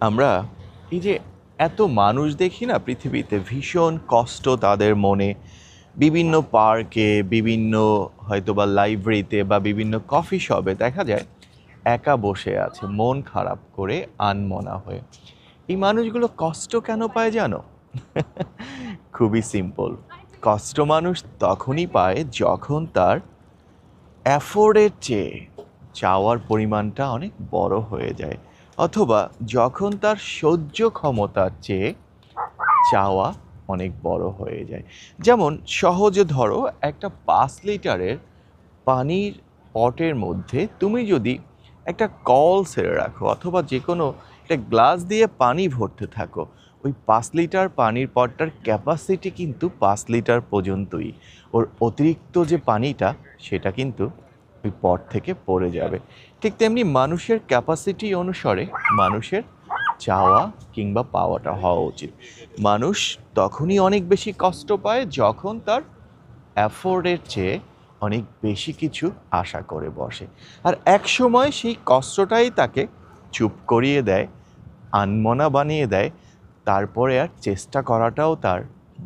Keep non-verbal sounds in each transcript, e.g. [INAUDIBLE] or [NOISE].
আমরা এই যে এত মানুষ দেখি না পৃথিবীতে, ভীষণ কষ্ট তাদের মনে। বিভিন্ন পার্কে, বিভিন্ন হয়তোবা লাইব্রেরিতে বা বিভিন্ন কফি শপে দেখা যায়, একা বসে আছে, মন খারাপ করে আনমনা হয়ে। এই মানুষগুলো কষ্ট কেন পায় জানো? [LAUGHS] খুবই সিম্পল কষ্ট মানুষ তখনই পায় যখন তার অ্যাফোর্ডের চেয়ে চাওয়ার পরিমাণটা অনেক বড় হয়ে যায়। অথবা যখন তার সহ্য ক্ষমতার চেয়ে চাওয়া অনেক বড় হয়ে যায়। যেমন, সহজে ধরো, একটা পাঁচ লিটারের পানির পটের মধ্যে তুমি যদি একটা কল সেরে রাখো অথবা যে কোনো একটা গ্লাস দিয়ে পানি ভরতে থাকো, ওই পাঁচ লিটার পানির পটটার ক্যাপাসিটি কিন্তু পাঁচ লিটার পর্যন্তই। ওর অতিরিক্ত যে পানিটা, সেটা কিন্তু ওই পট থেকে পড়ে যাবে। ঠিক তেমনি মানুষের ক্যাপাসিটি অনুসারে মানুষের চাওয়া কিংবা পাওয়াটা হওয়া উচিত। মানুষ তখনই অনেক বেশি কষ্ট পায় যখন তার অ্যাফোর্ডের চেয়ে অনেক বেশি কিছু আশা করে বসে। আর এক সময় সেই কষ্টটাই তাকে চুপ করিয়ে দেয়, আনমনা বানিয়ে দেয়, তারপরে আর চেষ্টা করাটাও তার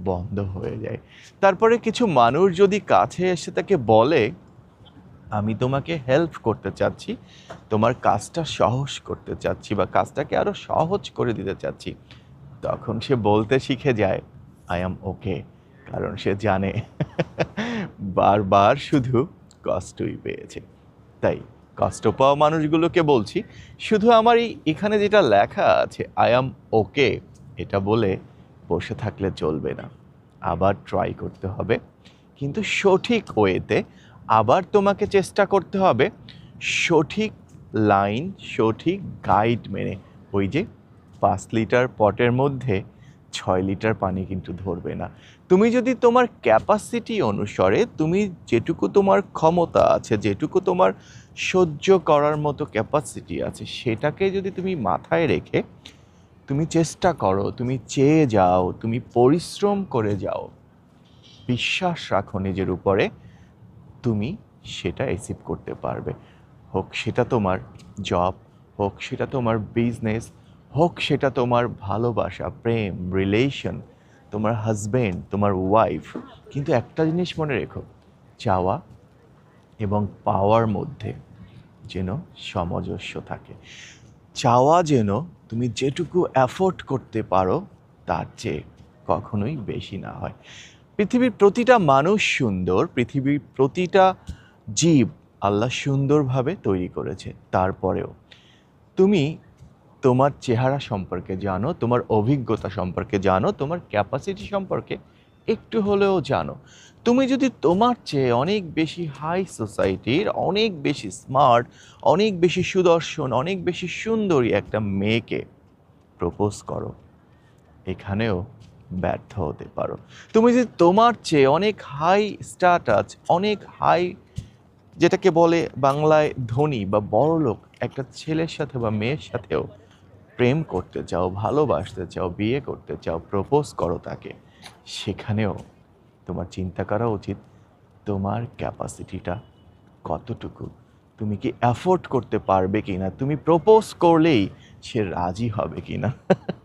বন্ধ হয়ে যায়। তারপরে কিছু মানুষ যদি কাছে এসে তাকে বলে আমি তোমাকে হেল্প করতে চাচ্ছি, তোমার কাজটা সহজ করতে চাচ্ছি বা কাজটাকে আরও সহজ করে দিতে চাচ্ছি। তখন সে বলতে শিখে যায় আই অ্যাম ওকে কারণ সে জানে বারবার শুধু কষ্টই পেয়েছে। তাই কষ্ট পাওয়া মানুষগুলোকে বলছি, শুধু আমার এই এখানে যেটা লেখা আছে আই অ্যাম ওকে এটা বলে বসে থাকলে চলবে না। আবার ট্রাই করতে হবে। কিন্তু সঠিক ওয়েতে আবার তোমাকে চেষ্টা করতে হবে সঠিক লাইন, সঠিক গাইড মেনে। ওই যে পাঁচ লিটার পটের মধ্যে ছয় লিটার পানি কিন্তু ধরবে না। তুমি যদি তোমার ক্যাপাসিটি অনুসারে তুমি যেটুকু তোমার ক্ষমতা আছে, যেটুকু তোমার সহ্য করার মতো ক্যাপাসিটি আছে, সেটাকে যদি তুমি মাথায় রেখে তুমি চেষ্টা করো, তুমি চেয়ে যাও, তুমি পরিশ্রম করে যাও, বিশ্বাস রাখো নিজের উপরে। তুমি সেটা অ্যাচিভ করতে পারবে। হোক সেটা তোমার জব হোক সেটা তোমার বিজনেস হোক সেটা তোমার ভালোবাসা, প্রেম রিলেশন তোমার হাজব্যান্ড তোমার ওয়াইফ কিন্তু একটা জিনিস মনে রেখো, চাওয়া এবং পাওয়ার মধ্যে যেন সামঞ্জস্য থাকে। চাওয়া যেন তুমি যেটুকু অ্যাফোর্ড করতে পারো, তার চেয়ে কখনোই বেশি না হয়। পৃথিবীর প্রতিটা মানুষ সুন্দর, পৃথিবীর প্রতিটা জীব আল্লাহ সুন্দরভাবে তৈরি করেছে। তারপরেও, তুমি তোমার চেহারা সম্পর্কে জানো, তোমার অভিজ্ঞতা সম্পর্কে জানো, তোমার ক্যাপাসিটি সম্পর্কে একটু হলেও জানো। তুমি যদি তোমার চেয়ে অনেক বেশি হাই সোসাইটির অনেক বেশি স্মার্ট অনেক বেশি সুদর্শন, অনেক বেশি সুন্দরী একটা মেয়েকে প্রপোজ করো। এখানেও ব্যর্থ হতে পারো। তুমি যদি তোমার চেয়ে অনেক হাই স্ট্যাটাস অনেক হাই যেটাকে বলে বাংলায় ধনী বা বড়লোক একটা ছেলের সাথে বা মেয়ের সাথেও প্রেম করতে চাও, ভালোবাসতে চাও, বিয়ে করতে চাও প্রপোজ করো তাকে, সেখানেও তোমার চিন্তা করা উচিত তোমার ক্যাপাসিটিটা কতটুকু। তুমি কি অ্যাফোর্ড করতে পারবে কি না তুমি প্রপোজ করলেই সে রাজি হবে কি না [LAUGHS]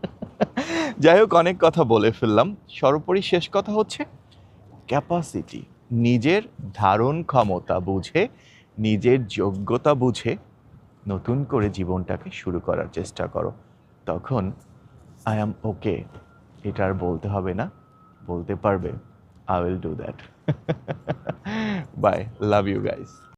যাই হোক, অনেক কথা বলে ফেললাম। সর্বোপরি শেষ কথা হচ্ছে ক্যাপাসিটি নিজের ধারণ ক্ষমতা বুঝে, নিজের যোগ্যতা বুঝে নতুন করে জীবনটাকে শুরু করার চেষ্টা করো। তখন আই অ্যাম ওকে এটা আর বলতে হবে না। বলতে পারবে I will do that bye love you guys